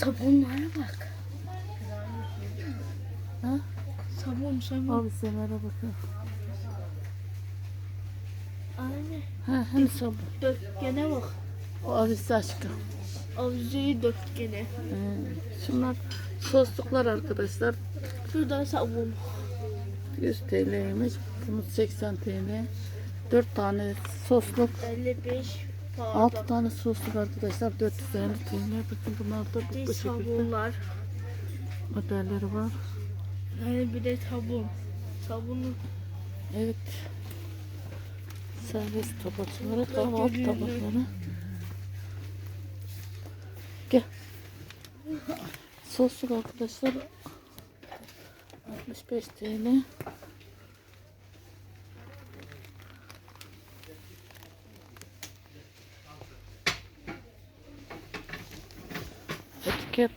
Sabunlara bak. Ha? Sabun sabun. Abi senara bakın. Anne Ha, hem sabun. dökgene bak. O avisi aşkım. Avuzeyi dökgene. Ee, şunlar sosluklar arkadaşlar. Şurada sabun. 100 TL'ymiş. Bunun 80 TL. 4 tane sosluk. 55 pardon. 6 tane sosluk arkadaşlar. 450 TL. Bakın bunlar da bu, bu şekilde sabunlar. modelleri var. Yani bir de sabun. Sabunu Evet. Servis tabakları, kahvaltı Görüyorum. tabakları. Gel. Sosluk arkadaşlar 65 TL. fark.